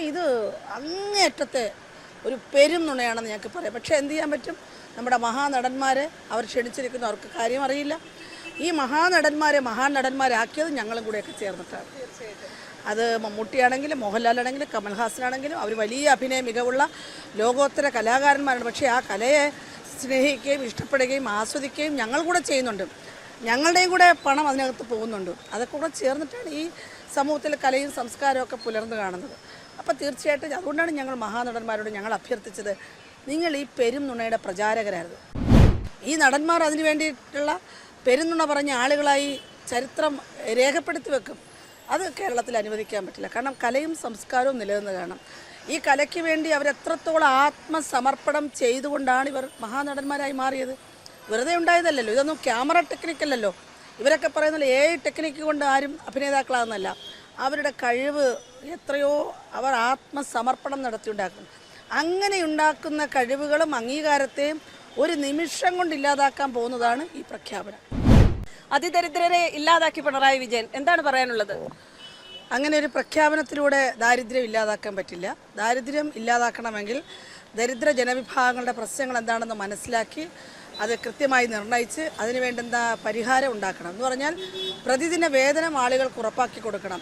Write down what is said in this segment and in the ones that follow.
അപ്പോൾ ഇത് അങ്ങേയറ്റത്തെ ഒരു പെരും നുണയാണെന്ന് ഞങ്ങൾക്ക് പറയാം. പക്ഷേ എന്ത് ചെയ്യാൻ പറ്റും? നമ്മുടെ മഹാനടന്മാരെ അവർ ക്ഷണിച്ചിരിക്കുന്നു. അവർക്ക് കാര്യം അറിയില്ല. ഈ മഹാനടന്മാരെ മഹാനടന്മാരാക്കിയത് ഞങ്ങളും കൂടെയൊക്കെ ചേർന്നിട്ടാണ്. അത് മമ്മൂട്ടിയാണെങ്കിലും മോഹൻലാലാണെങ്കിലും കമൽഹാസനാണെങ്കിലും അവർ വലിയ അഭിനയ മികവുള്ള ലോകോത്തര കലാകാരന്മാരാണ്. പക്ഷേ ആ കലയെ സ്നേഹിക്കുകയും ഇഷ്ടപ്പെടുകയും ആസ്വദിക്കുകയും ഞങ്ങൾ കൂടെ ചെയ്യുന്നുണ്ട്. ഞങ്ങളുടെയും കൂടെ പണം അതിനകത്ത് പോകുന്നുണ്ട്. അതൊക്കെ കൂടെ ചേർന്നിട്ടാണ് ഈ സമൂഹത്തിലെ കലയും സംസ്കാരമൊക്കെ പുലർന്നു കാണുന്നത്. അപ്പോൾ തീർച്ചയായിട്ടും അതുകൊണ്ടാണ് ഞങ്ങൾ മഹാനടന്മാരോട് ഞങ്ങൾ അഭ്യർത്ഥിച്ചത്. നിങ്ങൾ ഈ പെരും നുണയുടെ പ്രചാരകരായിരുന്നു. ഈ നടന്മാർ അതിനു വേണ്ടിയിട്ടുള്ള പെരുന്നുണ പറഞ്ഞ ആളുകളായി ചരിത്രം രേഖപ്പെടുത്തി വെക്കും. അത് കേരളത്തിൽ അനുവദിക്കാൻ പറ്റില്ല. കാരണം കലയും സംസ്കാരവും നിലനിന്ന് കാണും. ഈ കലയ്ക്ക് വേണ്ടി അവരെത്രത്തോളം ആത്മസമർപ്പണം ചെയ്തുകൊണ്ടാണ് ഇവർ മഹാനടന്മാരായി മാറിയത്? വെറുതെ ഉണ്ടായതല്ലല്ലോ. ഇതൊന്നും ക്യാമറ ടെക്നിക്കല്ലല്ലോ. ഇവരൊക്കെ പറയുന്നത് ഏ ടെക്നിക്ക് കൊണ്ട് ആരും അഭിനേതാക്കളാകുന്നല്ല അവരുടെ കഴിവ് എത്രയോ അവർ ആത്മസമർപ്പണം നടത്തിയുണ്ടാക്കുന്നു. അങ്ങനെ ഉണ്ടാക്കുന്ന കഴിവുകളും അംഗീകാരത്തെയും ഒരു നിമിഷം കൊണ്ട് ഇല്ലാതാക്കാൻ പോകുന്നതാണ് ഈ പ്രഖ്യാപനം. അതിദരിദ്രരെ ഇല്ലാതാക്കി പിണറായി വിജയൻ എന്താണ് പറയാനുള്ളത്? അങ്ങനെ ഒരു പ്രഖ്യാപനത്തിലൂടെ ദാരിദ്ര്യം ഇല്ലാതാക്കാൻ പറ്റില്ല. ദാരിദ്ര്യം ഇല്ലാതാക്കണമെങ്കിൽ ദരിദ്ര ജനവിഭാഗങ്ങളുടെ പ്രശ്നങ്ങൾ എന്താണെന്ന് മനസ്സിലാക്കി അത് കൃത്യമായി നിർണയിച്ച് അതിന് വേണ്ടുന്ന പരിഹാരം ഉണ്ടാക്കണം. എന്ന് പറഞ്ഞാൽ പ്രതിദിന വേതനം ആളുകൾക്ക് ഉറപ്പാക്കി കൊടുക്കണം.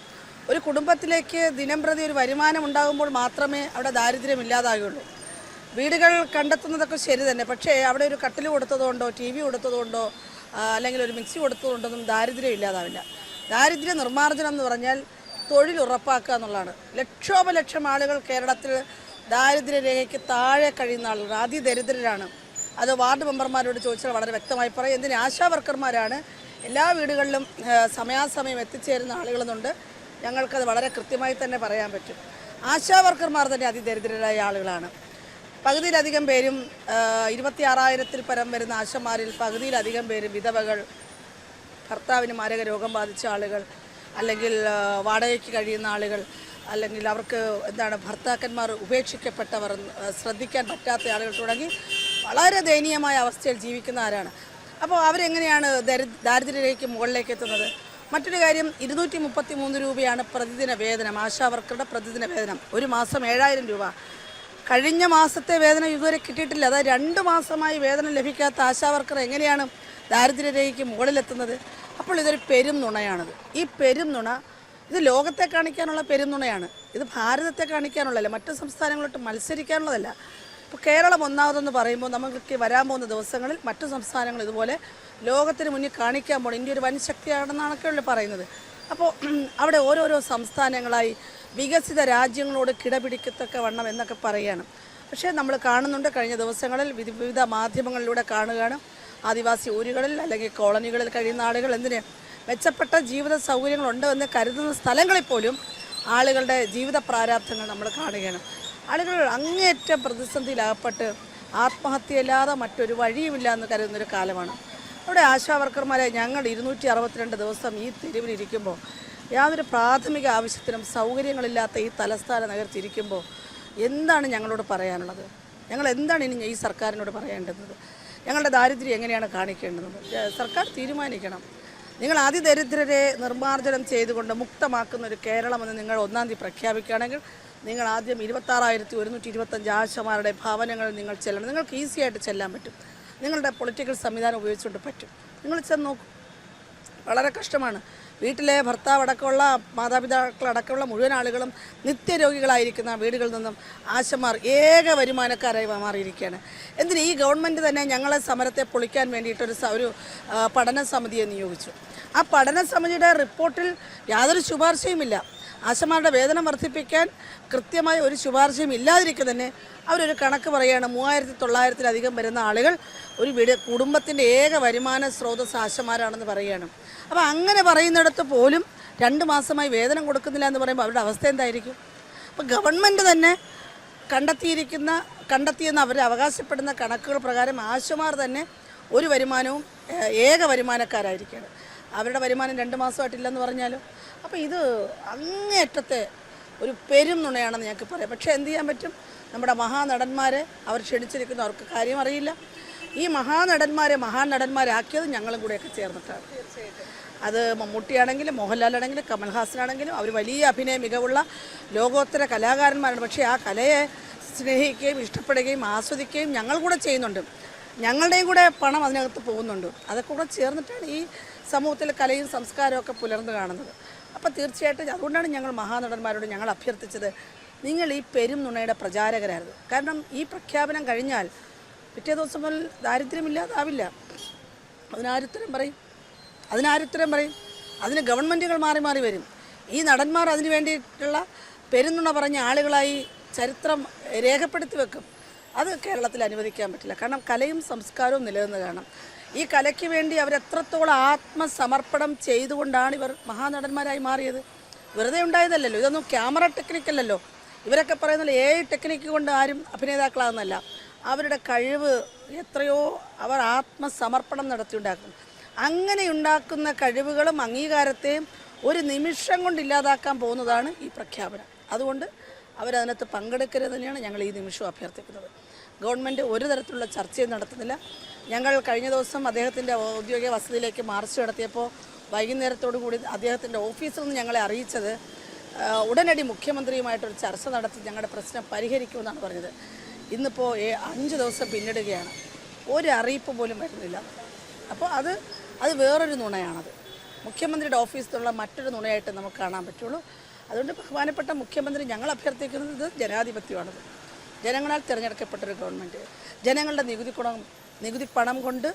ഒരു കുടുംബത്തിലേക്ക് ദിനം പ്രതി ഒരു വരുമാനം ഉണ്ടാകുമ്പോൾ മാത്രമേ അവിടെ ദാരിദ്ര്യം ഇല്ലാതാകുള്ളൂ. വീടുകൾ കണ്ടെത്തുന്നതൊക്കെ ശരി തന്നെ. പക്ഷേ അവിടെ ഒരു കട്ടിൽ കൊടുത്തതുകൊണ്ടോ ടി വി കൊടുത്തതുകൊണ്ടോ അല്ലെങ്കിൽ ഒരു മിക്സി കൊടുത്തതുകൊണ്ടൊന്നും ദാരിദ്ര്യം ഇല്ലാതാവില്ല. ദാരിദ്ര്യ നിർമ്മാർജനം എന്ന് പറഞ്ഞാൽ തൊഴിൽ ഉറപ്പാക്കുക എന്നുള്ളതാണ്. ലക്ഷോപലക്ഷം ആളുകൾ കേരളത്തിൽ ദാരിദ്ര്യരേഖയ്ക്ക് താഴെ കഴിയുന്ന ആളുകൾ അതിദരിദ്രരാണ് അത് വാർഡ് മെമ്പർമാരോട് ചോദിച്ചാൽ വളരെ വ്യക്തമായി പറയും. എന്തിന് ആശാ വർക്കർമാരാണ് എല്ലാ വീടുകളിലും സമയാസമയം എത്തിച്ചേരുന്ന ആളുകളെന്നുണ്ട്. ഞങ്ങൾക്കത് വളരെ കൃത്യമായി തന്നെ പറയാൻ പറ്റും. ആശാ വർക്കർമാർ തന്നെ അതിദരിദ്രരായ ആളുകളാണ്. പകുതിയിലധികം പേരും ഇരുപത്തി ആറായിരത്തിൽ പരം വരുന്ന ആശമാരിൽ പകുതിയിലധികം പേരും വിധവകൾ ഭർത്താവിന് മാരക രോഗം ബാധിച്ച ആളുകൾ അല്ലെങ്കിൽ വാടകയ്ക്ക് കഴിയുന്ന ആളുകൾ അല്ലെങ്കിൽ അവർക്ക് എന്താണ് ഭർത്താക്കന്മാർ ഉപേക്ഷിക്കപ്പെട്ടവർ ശ്രദ്ധിക്കാൻ പറ്റാത്ത ആളുകൾ തുടങ്ങി വളരെ ദയനീയമായ അവസ്ഥയിൽ ജീവിക്കുന്ന ആരാണ്? അപ്പോൾ അവരെങ്ങനെയാണ് ദരി ദാരിദ്ര്യത്തിലേക്ക് മുകളിലേക്ക് എത്തുന്നത്? മറ്റൊരു കാര്യം ഇരുന്നൂറ്റി മുപ്പത്തി മൂന്ന് രൂപയാണ് പ്രതിദിന വേതനം ആശാ വർക്കറുടെ പ്രതിദിന വേതനം. ഒരു മാസം ഏഴായിരം രൂപ. കഴിഞ്ഞ മാസത്തെ വേതനം ഇതുവരെ കിട്ടിയിട്ടില്ല. അതായത് രണ്ട് മാസമായി വേതനം ലഭിക്കാത്ത ആശാ വർക്കർ എങ്ങനെയാണ് ദാരിദ്ര്യരേഖയ്ക്ക് മുകളിലെത്തുന്നത്? അപ്പോൾ ഇതൊരു പെരും നുണയാണിത്. ഈ പെരും നുണ ഇത് ലോകത്തെ കാണിക്കാനുള്ള പെരും നുണയാണ്. ഇത് ഭാരതത്തെ കാണിക്കാനുള്ളതല്ല മറ്റു സംസ്ഥാനങ്ങളോട്ട് മത്സരിക്കാനുള്ളതല്ല. ഇപ്പോൾ കേരളം ഒന്നാമതെന്ന് പറയുമ്പോൾ നമുക്ക് വരാൻ പോകുന്ന ദിവസങ്ങളിൽ മറ്റു സംസ്ഥാനങ്ങൾ ഇതുപോലെ ലോകത്തിന് മുന്നിൽ കാണിക്കാൻ പോകണം ഇന്ത്യ ഒരു വൻ ശക്തിയാണെന്നാണൊക്കെയുള്ള പറയുന്നത്. അപ്പോൾ അവിടെ ഓരോരോ സംസ്ഥാനങ്ങളായി വികസിത രാജ്യങ്ങളോട് കിടപിടിക്കത്തക്ക വണ്ണം എന്നൊക്കെ പറയുകയാണ് പക്ഷേ നമ്മൾ കാണുന്നുണ്ട് കഴിഞ്ഞ ദിവസങ്ങളിൽ വിവിധ മാധ്യമങ്ങളിലൂടെ കാണുകയാണ്. ആദിവാസി ഊരുകളിൽ അല്ലെങ്കിൽ കോളനികളിൽ കഴിയുന്ന ആളുകൾ എന്തിന് മെച്ചപ്പെട്ട ജീവിത സൗകര്യങ്ങളുണ്ട് എന്ന് കരുതുന്ന സ്ഥലങ്ങളിൽ പോലും ആളുകളുടെ ജീവിത പ്രാരാബ്ധങ്ങൾ നമ്മൾ കാണുകയാണ്. ആളുകൾ അങ്ങേയറ്റം പ്രതിസന്ധിയിലാകപ്പെട്ട് ആത്മഹത്യയല്ലാതെ മറ്റൊരു വഴിയുമില്ല എന്ന് കരുതുന്നൊരു കാലമാണ്. അവിടെ ആശാവർക്കർമാരെ ഞങ്ങൾ ഇരുന്നൂറ്റി അറുപത്തിരണ്ട് ദിവസം ഈ തെരുവിലിരിക്കുമ്പോൾ യാതൊരു പ്രാഥമിക ആവശ്യത്തിനും സൗകര്യങ്ങളില്ലാത്ത ഈ തലസ്ഥാന നഗരത്തിരിക്കുമ്പോൾ എന്താണ് ഞങ്ങളോട് പറയാനുള്ളത്? ഞങ്ങൾ എന്താണ് ഇനി ഈ സർക്കാരിനോട് പറയേണ്ടുന്നത് ഞങ്ങളുടെ ദാരിദ്ര്യം എങ്ങനെയാണ് കാണിക്കേണ്ടത്? സർക്കാർ തീരുമാനിക്കണം. നിങ്ങൾ അതിദരിദ്രരെ നിർമ്മാർജനം ചെയ്തുകൊണ്ട് മുക്തമാക്കുന്ന ഒരു കേരളമെന്ന് നിങ്ങൾ ഒന്നാം തീയതി പ്രഖ്യാപിക്കുകയാണെങ്കിൽ നിങ്ങൾ ആദ്യം ഇരുപത്താറായിരത്തി ഒരുന്നൂറ്റി ഇരുപത്തഞ്ച് ആശമാരുടെ ഭവനങ്ങളിൽ നിങ്ങൾ ചെല്ലണം. നിങ്ങൾക്ക് ഈസി ആയിട്ട് ചെല്ലാൻ പറ്റും. നിങ്ങളുടെ പൊളിറ്റിക്കൽ സംവിധാനം ഉപയോഗിച്ചുകൊണ്ട് പറ്റും. നിങ്ങൾ ചെന്ന് നോക്കും. വളരെ കഷ്ടമാണ്. വീട്ടിലെ ഭർത്താവ് അടക്കമുള്ള മാതാപിതാക്കളടക്കമുള്ള മുഴുവൻ ആളുകളും നിത്യരോഗികളായിരിക്കുന്ന വീടുകളിൽ നിന്നും ആശമാർ ഏക വരുമാനക്കാരായി മാറിയിരിക്കുകയാണ്. എന്തിന് ഈ ഗവൺമെന്റ് തന്നെ ഞങ്ങളെ സമരത്തെ പൊളിക്കാൻ വേണ്ടിയിട്ടൊരു ഒരു പഠന സമിതിയെ നിയോഗിച്ചു. ആ പഠന സമിതിയുടെ റിപ്പോർട്ടിൽ യാതൊരു ശുപാർശയുമില്ല. ആശമാരുടെ വേതനം വർദ്ധിപ്പിക്കാൻ കൃത്യമായ ഒരു ശുപാർശയും ഇല്ലാതിരിക്കെ തന്നെ അവരൊരു കണക്ക് പറയുകയാണ്. മൂവായിരത്തി തൊള്ളായിരത്തിലധികം വരുന്ന ആളുകൾ ഒരു വീട് കുടുംബത്തിന്റെ ഏക വരുമാന സ്രോതസ് ആശമാരാണെന്ന് പറയുകയാണ്. അപ്പോൾ അങ്ങനെ പറയുന്നിടത്ത് പോലും രണ്ട് മാസമായി വേതനം കൊടുക്കുന്നില്ല എന്ന് പറയുമ്പോൾ അവരുടെ അവസ്ഥ എന്തായിരിക്കും? അപ്പോൾ ഗവൺമെന്റ് തന്നെ കണ്ടെത്തിയിരിക്കുന്ന കണ്ടെത്തിയെന്ന് അവർ അവകാശപ്പെടുന്ന കണക്കുകൾ പ്രകാരം ആശമാർ തന്നെ ഒരു വരുമാനവും ഏക വരുമാനക്കാരായിരിക്കുകയാണ്. അവരുടെ വരുമാനം രണ്ട് മാസമായിട്ടില്ലെന്ന് പറഞ്ഞാലും. അപ്പോൾ ഇത് അങ്ങേയറ്റത്തെ ഒരു പെരും നുണയാണെന്ന് ഞങ്ങൾക്ക് പറയാം. പക്ഷേ എന്ത് ചെയ്യാൻ പറ്റും? നമ്മുടെ മഹാനടന്മാരെ അവർ ക്ഷണിച്ചിരിക്കുന്നു. അവർക്ക് കാര്യം അറിയില്ല. ഈ മഹാനടന്മാരെ മഹാനടന്മാരാക്കിയത് ഞങ്ങളും കൂടെയൊക്കെ ചേർന്നിട്ടാണ്. അത് മമ്മൂട്ടിയാണെങ്കിലും മോഹൻലാലാണെങ്കിലും കമൽഹാസനാണെങ്കിലും അവർ വലിയ അഭിനയ മികവുള്ള ലോകോത്തര കലാകാരന്മാരാണ്. പക്ഷേ ആ കലയെ സ്നേഹിക്കുകയും ഇഷ്ടപ്പെടുകയും ആസ്വദിക്കുകയും ഞങ്ങൾ കൂടെ ചെയ്യുന്നുണ്ട്. ഞങ്ങളുടെയും കൂടെ പണം അതിനകത്ത് പോകുന്നുണ്ട്. അതൊക്കെ കൂടെ ചേർന്നിട്ടാണ് ഈ സമൂഹത്തിൽ കലയും സംസ്കാരവും ഒക്കെ പുലർന്നു കാണുന്നത്. അപ്പോൾ തീർച്ചയായിട്ടും അതുകൊണ്ടാണ് ഞങ്ങൾ മഹാനടന്മാരോട് ഞങ്ങൾ അഭ്യർത്ഥിച്ചത്. നിങ്ങൾ ഈ പെരും നുണയുടെ പ്രചാരകരായിരുന്നു. കാരണം ഈ പ്രഖ്യാപനം കഴിഞ്ഞാൽ പിറ്റേ ദിവസം മുതൽ ദാരിദ്ര്യമില്ലാതാവില്ല. അതിനാരുത്തരം പറയും? അതിനാരുത്തരം പറയും? അതിന് ഗവൺമെന്റുകൾ മാറി മാറി വരും. ഈ നടന്മാർ അതിന് വേണ്ടിയിട്ടുള്ള പെരുന്നുണ പറഞ്ഞ ആളുകളായി ചരിത്രം രേഖപ്പെടുത്തി വെക്കും. അത് കേരളത്തിൽ അനുവദിക്കാൻ പറ്റില്ല. കാരണം കലയും സംസ്കാരവും നിലനിന്ന് കാണണം ഈ കലയ്ക്ക് വേണ്ടി അവരെത്രത്തോളം ആത്മസമർപ്പണം ചെയ്തുകൊണ്ടാണ് ഇവർ മഹാനടന്മാരായി മാറിയത്? വെറുതെ ഉണ്ടായതല്ലല്ലോ. ഇതൊന്നും ക്യാമറ ടെക്നിക്കല്ലല്ലോ ഇവരൊക്കെ പറയുന്നത് ഏ ടെക്നിക്ക് കൊണ്ട് ആരും അഭിനേതാക്കളാകുന്നല്ല അവരുടെ കഴിവ് എത്രയോ അവർ ആത്മസമർപ്പണം നടത്തിയുണ്ടാക്കും അങ്ങനെ ഉണ്ടാക്കുന്ന കഴിവുകളും അംഗീകാരത്തെയും ഒരു നിമിഷം കൊണ്ട് ഇല്ലാതാക്കാൻ പോകുന്നതാണ് ഈ പ്രഖ്യാപനം. അതുകൊണ്ട് അവരതിനകത്ത് പങ്കെടുക്കരുത് തന്നെയാണ് ഞങ്ങൾ ഈ നിമിഷം അഭ്യർത്ഥിക്കുന്നത്. ഗവൺമെന്റ് ഒരു തരത്തിലുള്ള ചർച്ചയും നടത്തുന്നില്ല. ഞങ്ങൾ കഴിഞ്ഞ ദിവസം അദ്ദേഹത്തിന്റെ ഔദ്യോഗിക വസതിയിലേക്ക് മാർച്ച് നടത്തിയപ്പോൾ വൈകുന്നേരത്തോടു കൂടി അദ്ദേഹത്തിന്റെ ഓഫീസിൽ നിന്ന് ഞങ്ങളെ അറിയിച്ചത് ഉടനടി മുഖ്യമന്ത്രിയുമായിട്ടൊരു ചർച്ച നടത്തി ഞങ്ങളുടെ പ്രശ്നം പരിഹരിക്കുമെന്നാണ് പറഞ്ഞത്. ഇന്നിപ്പോൾ അഞ്ച് ദിവസം പിന്നിടുകയാണ്. ഒരു അറിയിപ്പ് പോലും വരുന്നില്ല. അപ്പോൾ അത് അത് വേറൊരു നുണയാണത്. മുഖ്യമന്ത്രിയുടെ ഓഫീസിലുള്ള മറ്റൊരു നുണയായിട്ട് നമുക്ക് കാണാൻ പറ്റുള്ളൂ. അതുകൊണ്ട് ബഹുമാനപ്പെട്ട മുഖ്യമന്ത്രി ഞങ്ങൾ അഭ്യർത്ഥിക്കുന്നത് ജനാധിപത്യമാണത്. ജനങ്ങളാൽ തിരഞ്ഞെടുക്കപ്പെട്ടൊരു ഗവൺമെന്റ് ജനങ്ങളുടെ നികുതി കുണം നികുതി പണം കൊണ്ട്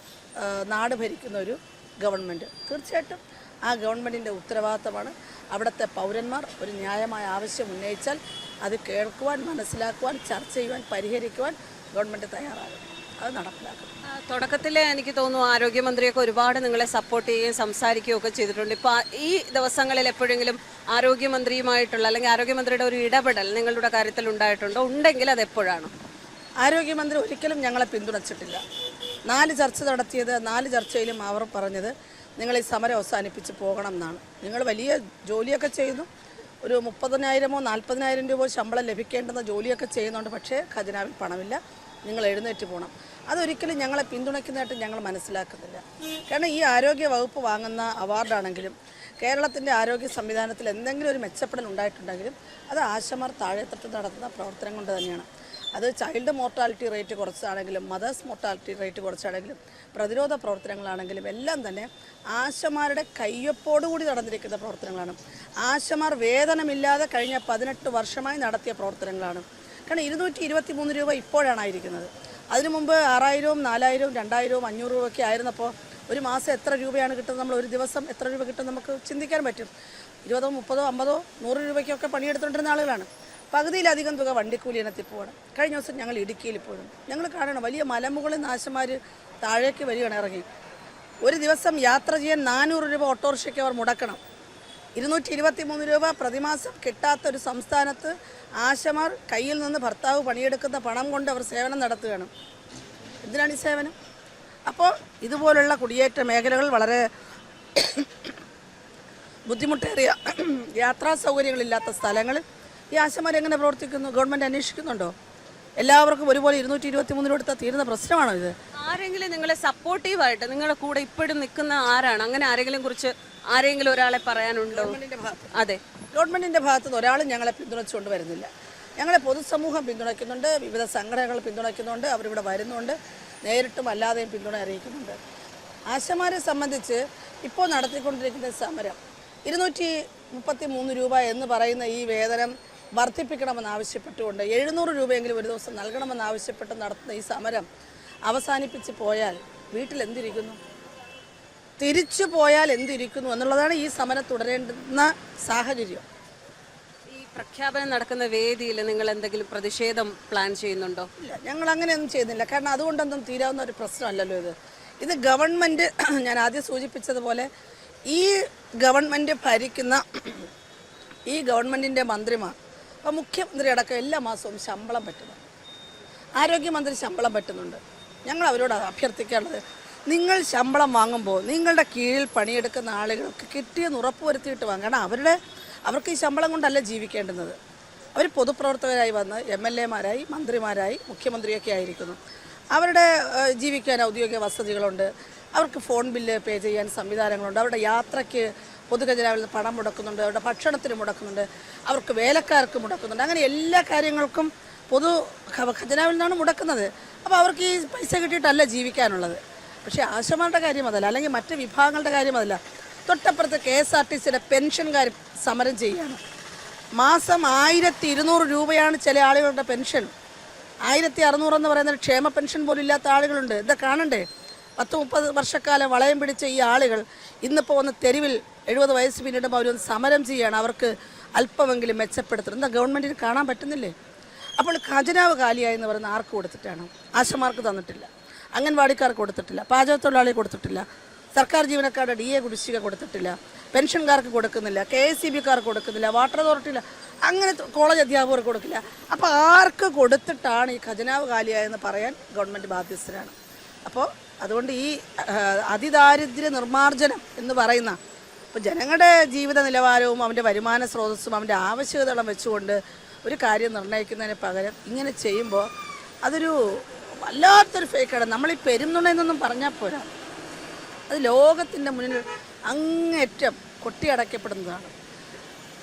നാട് ഭരിക്കുന്ന ഒരു ഗവൺമെന്റ് തീർച്ചയായിട്ടും ആ ഗവൺമെന്റിന്റെ ഉത്തരവാദിത്തമാണ് അവിടുത്തെ പൗരന്മാർ ഒരു ന്യായമായ ആവശ്യം ഉന്നയിച്ചാൽ അത് കേൾക്കുവാൻ മനസ്സിലാക്കുവാൻ ചർച്ച ചെയ്യുവാൻ പരിഹരിക്കുവാൻ ഗവൺമെന്റ് തയ്യാറാകും. അത് നടപ്പിലാക്കും. തുടക്കത്തിൽ എനിക്ക് തോന്നുന്നു ആരോഗ്യമന്ത്രിയൊക്കെ ഒരുപാട് നിങ്ങളെ സപ്പോർട്ട് ചെയ്യുകയും സംസാരിക്കുകയും ഒക്കെ ചെയ്തിട്ടുണ്ട്. ഇപ്പോൾ ഈ ദിവസങ്ങളിൽ എപ്പോഴെങ്കിലും ആരോഗ്യമന്ത്രിയുമായിട്ടുള്ള അല്ലെങ്കിൽ ആരോഗ്യമന്ത്രിയുടെ ഒരു ഇടപെടൽ നിങ്ങളുടെ കാര്യത്തിൽ ഉണ്ടായിട്ടുണ്ടോ? ഉണ്ടെങ്കിൽ അത് എപ്പോഴാണ്? ആരോഗ്യമന്ത്രി ഒരിക്കലും ഞങ്ങളെ പിന്തുണച്ചിട്ടില്ല. നാല് ചർച്ച നടത്തിയത് നാല് ചർച്ചയിലും അവർ പറഞ്ഞത് നിങ്ങൾ ഈ സമരം അവസാനിപ്പിച്ച് പോകണം എന്നാണ്. നിങ്ങൾ വലിയ ജോലിയൊക്കെ ചെയ്യുന്നു. ഒരു മുപ്പതിനായിരമോ നാൽപ്പതിനായിരം രൂപ ശമ്പളം ലഭിക്കേണ്ടുന്ന ജോലിയൊക്കെ ചെയ്യുന്നുണ്ട്. പക്ഷേ ഖജനാവിൽ പണമില്ല. നിങ്ങൾ എഴുന്നേറ്റ് പോകണം. അതൊരിക്കലും ഞങ്ങളെ പിന്തുണയ്ക്കുന്നതായിട്ട് ഞങ്ങൾ മനസ്സിലാക്കുന്നില്ല. കാരണം ഈ ആരോഗ്യ വകുപ്പ് വാങ്ങുന്ന അവാർഡാണെങ്കിലും കേരളത്തിന്റെ ആരോഗ്യ സംവിധാനത്തിൽ എന്തെങ്കിലും ഒരു മെച്ചപ്പെടൽ ഉണ്ടായിട്ടുണ്ടെങ്കിലും അത് ആശമാർ താഴെത്തട്ട് നടത്തുന്ന പ്രവർത്തനം കൊണ്ട് തന്നെയാണ്. അത് ചൈൽഡ് മോർട്ടാലിറ്റി റേറ്റ് കുറച്ചാണെങ്കിലും മദേഴ്സ് മോർട്ടാലിറ്റി റേറ്റ് കുറച്ചാണെങ്കിലും പ്രതിരോധ പ്രവർത്തനങ്ങളാണെങ്കിലും എല്ലാം തന്നെ ആശമാരുടെ കയ്യൊപ്പോടുകൂടി നടന്നിരിക്കുന്ന പ്രവർത്തനങ്ങളാണ്. ആശമാർ വേതനമില്ലാതെ കഴിഞ്ഞ പതിനെട്ട് വർഷമായി നടത്തിയ പ്രവർത്തനങ്ങളാണ്. കാരണം ഇരുന്നൂറ്റി ഇരുപത്തി മൂന്ന് രൂപ ഇപ്പോഴാണ് ആയിരിക്കുന്നത്. അതിനു മുമ്പ് ആറായിരവും നാലായിരവും രണ്ടായിരവും അഞ്ഞൂറ് രൂപയൊക്കെ ആയിരുന്നപ്പോൾ ഒരു മാസം എത്ര രൂപയാണ് കിട്ടുന്നത്? നമ്മൾ ഒരു ദിവസം എത്ര രൂപ കിട്ടും നമുക്ക് ചിന്തിക്കാൻ പറ്റും. ഇരുപതോ മുപ്പതോ അമ്പതോ നൂറ് രൂപയ്ക്കൊക്കെ പണിയെടുത്തുകൊണ്ടിരുന്ന ആളുകളാണ്. പകുതിയിലധികം തുക വണ്ടിക്കൂലി ഇനത്തിൽ പോകണം കഴിഞ്ഞ ദിവസം ഞങ്ങൾ ഇടുക്കിയിൽ പോകണം ഞങ്ങൾ കാണണം വലിയ മലമുകളിൽ നാശന്മാർ താഴേക്ക് വരികയാണ് ഇറങ്ങി. ഒരു ദിവസം യാത്ര ചെയ്യാൻ നാനൂറ് രൂപ ഓട്ടോറിക്ഷയ്ക്ക് അവർ മുടക്കണം. ഇരുന്നൂറ്റി ഇരുപത്തി മൂന്ന് രൂപ പ്രതിമാസം കിട്ടാത്ത ഒരു സംസ്ഥാനത്ത് ആശമാർ കയ്യിൽ നിന്ന് ഭർത്താവ് പണിയെടുക്കുന്ന പണം കൊണ്ട് അവർ സേവനം നടത്തുകയാണ്. എന്തിനാണ് ഈ സേവനം? അപ്പോൾ ഇതുപോലുള്ള കുടിയേറ്റ മേഖലകൾ വളരെ ബുദ്ധിമുട്ടേറിയ യാത്രാ സൗകര്യങ്ങളില്ലാത്ത സ്ഥലങ്ങളിൽ ഈ ആശമാർ എങ്ങനെ പ്രവർത്തിക്കുന്നു? ഗവൺമെന്റ് അന്വേഷിക്കുന്നുണ്ടോ? എല്ലാവർക്കും ഒരുപോലെ ഇരുന്നൂറ്റി ഇരുപത്തി മൂന്നിന് കൊടുത്താൽ തീരുന്ന പ്രശ്നമാണോ ഇത്? ആരെങ്കിലും നിങ്ങളെ സപ്പോർട്ടീവായിട്ട് നിങ്ങളുടെ കൂടെ ഇപ്പോഴും നിൽക്കുന്ന ആരാണ്? അങ്ങനെ ആരെങ്കിലും കുറിച്ച് ആരെങ്കിലും ഒരാളെ പറയാനുണ്ടോ? അതെ. ഗവൺമെന്റിന്റെ ഭാഗത്ത് നിന്ന് ഒരാളും ഞങ്ങളെ പിന്തുണച്ചുകൊണ്ട് വരുന്നില്ല. ഞങ്ങളെ പൊതുസമൂഹം പിന്തുണയ്ക്കുന്നുണ്ട് വിവിധ സംഘടനകൾ പിന്തുണയ്ക്കുന്നുണ്ട് അവരിവിടെ വരുന്നുണ്ട് നേരിട്ടും അല്ലാതെയും പിന്തുണ അറിയിക്കുന്നുണ്ട്. ആശമാരെ സംബന്ധിച്ച് ഇപ്പോൾ നടത്തിക്കൊണ്ടിരിക്കുന്ന സമരം ഇരുന്നൂറ്റി മുപ്പത്തി മൂന്ന് രൂപ എന്ന് പറയുന്ന ഈ വേതനം വർദ്ധിപ്പിക്കണമെന്ന് ആവശ്യപ്പെട്ടുകൊണ്ട് എഴുന്നൂറ് രൂപയെങ്കിലും ഒരു ദിവസം നൽകണമെന്ന് ആവശ്യപ്പെട്ട് നടത്തുന്ന ഈ സമരം അവസാനിപ്പിച്ച് പോയാൽ വീട്ടിലെന്തിരിക്കുന്നു തിരിച്ചു പോയാൽ എന്തിരിക്കുന്നു എന്നുള്ളതാണ് ഈ സമരം തുടരേണ്ടുന്ന സാഹചര്യം. ഈ പ്രഖ്യാപനം നടക്കുന്ന വേദിയിൽ നിങ്ങൾ എന്തെങ്കിലും പ്രതിഷേധം പ്ലാൻ ചെയ്യുന്നുണ്ടോ? ഇല്ല ഞങ്ങൾ അങ്ങനെയൊന്നും ചെയ്യുന്നില്ല. കാരണം അതുകൊണ്ടൊന്നും തീരാവുന്ന ഒരു പ്രശ്നമല്ലല്ലോ ഇത്. ഇത് ഗവൺമെന്റ് ഞാൻ ആദ്യം സൂചിപ്പിച്ചതുപോലെ ഈ ഗവൺമെന്റ് ഭരിക്കുന്ന ഈ ഗവൺമെന്റിന്റെ മന്ത്രിമാർ അപ്പോൾ മുഖ്യമന്ത്രി അടക്കം എല്ലാ മാസവും ശമ്പളം പറ്റുന്നു ആരോഗ്യമന്ത്രി ശമ്പളം പറ്റുന്നുണ്ട്. ഞങ്ങൾ അവരോട് അഭ്യർത്ഥിക്കേണ്ടത് നിങ്ങൾ ശമ്പളം വാങ്ങുമ്പോൾ നിങ്ങളുടെ കീഴിൽ പണിയെടുക്കുന്ന ആളുകൾക്ക് കിട്ടിയെന്ന് ഉറപ്പ് വരുത്തിയിട്ട് വാങ്ങണം അവരുടെ അവർക്ക് ഈ ശമ്പളം കൊണ്ടല്ല ജീവിക്കേണ്ടുന്നത്. അവർ പൊതുപ്രവർത്തകരായി വന്ന് എം എൽ എമാരായി മന്ത്രിമാരായി മുഖ്യമന്ത്രിയൊക്കെ ആയിരിക്കുന്നു. അവരുടെ ജീവിക്കാൻ ഔദ്യോഗിക വസതികളുണ്ട്. അവർക്ക് ഫോൺ ബില്ല് പേ ചെയ്യാൻ സംവിധാനങ്ങളുണ്ട്. അവരുടെ യാത്രയ്ക്ക് പൊതുഖജനാവിൽ പണം മുടക്കുന്നുണ്ട്. അവരുടെ ഭക്ഷണത്തിന് മുടക്കുന്നുണ്ട്. അവർക്ക് വേലക്കാർക്ക് മുടക്കുന്നുണ്ട്. അങ്ങനെ എല്ലാ കാര്യങ്ങൾക്കും പൊതു ഖജനാവിൽ നിന്നാണ് മുടക്കുന്നത്. അപ്പോൾ അവർക്ക് ഈ പൈസ കിട്ടിയിട്ടല്ല ജീവിക്കാനുള്ളത്. പക്ഷേ ആശമാരുടെ കാര്യം അതല്ല അല്ലെങ്കിൽ മറ്റ് വിഭാഗങ്ങളുടെ കാര്യം അതല്ല തൊട്ടപ്പുറത്ത് കെ എസ് ആർ ടി സിയുടെ പെൻഷൻകാർ സമരം ചെയ്യുകയാണ് മാസം ആയിരത്തി ഇരുന്നൂറ് രൂപയാണ് ചില ആളുകളുടെ പെൻഷൻ. ആയിരത്തി അറുന്നൂറ് എന്ന് പറയുന്ന ക്ഷേമ പെൻഷൻ പോലും ഇല്ലാത്ത ആളുകളുണ്ട്. ഇതൊക്കെ കാണണ്ടേ? പത്ത് മുപ്പത് വർഷക്കാലം വളയം പിടിച്ച ഈ ആളുകൾ ഇന്നിപ്പോൾ ഒന്ന് തെരുവിൽ എഴുപത് വയസ്സ് പിന്നിടുമ്പോൾ അവരൊന്ന് സമരം ചെയ്യുകയാണ് അവർക്ക് അല്പമെങ്കിലും മെച്ചപ്പെടുത്തണം. എന്താ ഗവൺമെന്റിന് കാണാൻ പറ്റുന്നില്ലേ? അപ്പോൾ ഖജനാവ് കാലിയായി എന്ന് പറയുന്ന ആർക്ക് കൊടുത്തിട്ടാണ്? ആശമാർക്ക് തന്നിട്ടില്ല. അംഗൻവാടിക്കാർക്ക് കൊടുത്തിട്ടില്ല. പാചക തൊഴിലാളി കൊടുത്തിട്ടില്ല. സർക്കാർ ജീവനക്കാരുടെ ഡി എ കുടിശ്ശിക കൊടുത്തിട്ടില്ല. പെൻഷൻകാർക്ക് കൊടുക്കുന്നില്ല. കെ എസ് സി ബിക്കാർക്ക് കൊടുക്കുന്നില്ല. വാട്ടർ അതോറിറ്റിയില്ല അങ്ങനെ കോളേജ് അധ്യാപകർക്ക് കൊടുക്കില്ല. അപ്പോൾ ആർക്ക് കൊടുത്തിട്ടാണ് ഈ ഖജനാവ് കാലിയായെന്ന് പറയാൻ ഗവൺമെന്റ് ബാധ്യസ്ഥരാണ്. അപ്പോൾ അതുകൊണ്ട് ഈ അതിദാരിദ്ര്യ നിർമ്മാർജനം എന്ന് പറയുന്ന ഇപ്പോൾ ജനങ്ങളുടെ ജീവിത നിലവാരവും അവന്റെ വരുമാന സ്രോതസ്സും അവന്റെ ആവശ്യകതകളും വെച്ചുകൊണ്ട് ഒരു കാര്യം നിർണയിക്കുന്നതിന് പകരം ഇങ്ങനെ ചെയ്യുമ്പോൾ അതൊരു വല്ലാത്തൊരു ഫേക്കാണ് നമ്മൾ ഈ പെരുന്നുണയെന്നൊന്നും പറഞ്ഞാൽ പോരാ. അത് ലോകത്തിന്റെ മുന്നിൽ അങ്ങേറ്റം കൊട്ടിയടക്കപ്പെടുന്നതാണ്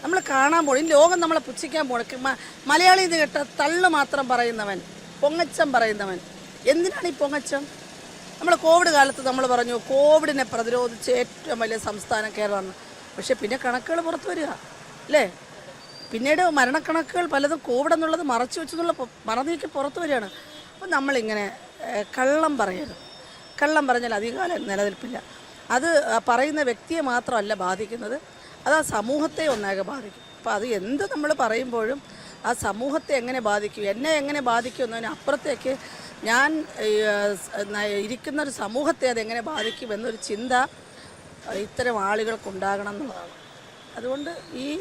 നമ്മൾ കാണാൻ പോകണം ഈ ലോകം നമ്മളെ പുച്ഛിക്കാൻ പോകണം മലയാളി ഇത് കേട്ട തള്ളു മാത്രം പറയുന്നവൻ പൊങ്ങച്ചം പറയുന്നവൻ. എന്തിനാണ് ഈ പൊങ്ങച്ചം? നമ്മൾ കോവിഡ് കാലത്ത് നമ്മൾ പറഞ്ഞു കോവിഡിനെ പ്രതിരോധിച്ച് ഏറ്റവും വലിയ സംസ്ഥാനം കേരളമാണ് പക്ഷേ പിന്നെ കണക്കുകൾ പുറത്തു വരിക അല്ലേ? പിന്നീട് മരണക്കണക്കുകൾ പലതും കോവിഡ് എന്നുള്ളത് മറച്ചു വെച്ചെന്നുള്ള മറനീക്കി പുറത്തു വരികയാണ്. അപ്പം നമ്മളിങ്ങനെ കള്ളം പറയരുത്. കള്ളം പറഞ്ഞാൽ അധികകാലം നിലനിൽപ്പില്ല. അത് പറയുന്ന വ്യക്തിയെ മാത്രമല്ല ബാധിക്കുന്നത്. അത് ആ സമൂഹത്തെ ഒന്നാകെ ബാധിക്കും. അപ്പോൾ അത് എന്ത് നമ്മൾ പറയുമ്പോഴും ആ സമൂഹത്തെ എങ്ങനെ ബാധിക്കും എന്നെ എങ്ങനെ ബാധിക്കും എന്നതിന് അപ്പുറത്തേക്ക് ഞാൻ ഇരിക്കുന്നൊരു സമൂഹത്തെ അതെങ്ങനെ ബാധിക്കും എന്നൊരു ചിന്ത ഇത്തരം ആളുകൾക്കുണ്ടാകണം എന്നുള്ളതാണ്. അതുകൊണ്ട് ഈ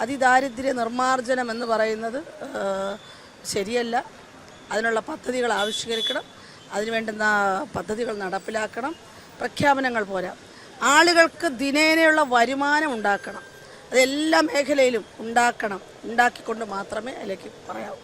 അതിദാരിദ്ര്യ നിർമ്മാർജനം എന്ന് പറയുന്നത് ശരിയല്ല. അതിനുള്ള പദ്ധതികൾ ആവിഷ്കരിക്കണം. അതിനുവേണ്ടുന്ന പദ്ധതികൾ നടപ്പിലാക്കണം. പ്രഖ്യാപനങ്ങൾ പോരാ. ആളുകൾക്ക് ദിനേനയുള്ള വരുമാനം ഉണ്ടാക്കണം. അതെല്ലാ മേഖലയിലും ഉണ്ടാക്കണം. ഉണ്ടാക്കിക്കൊണ്ട് മാത്രമേ അതിലേക്ക് പറയാവൂ.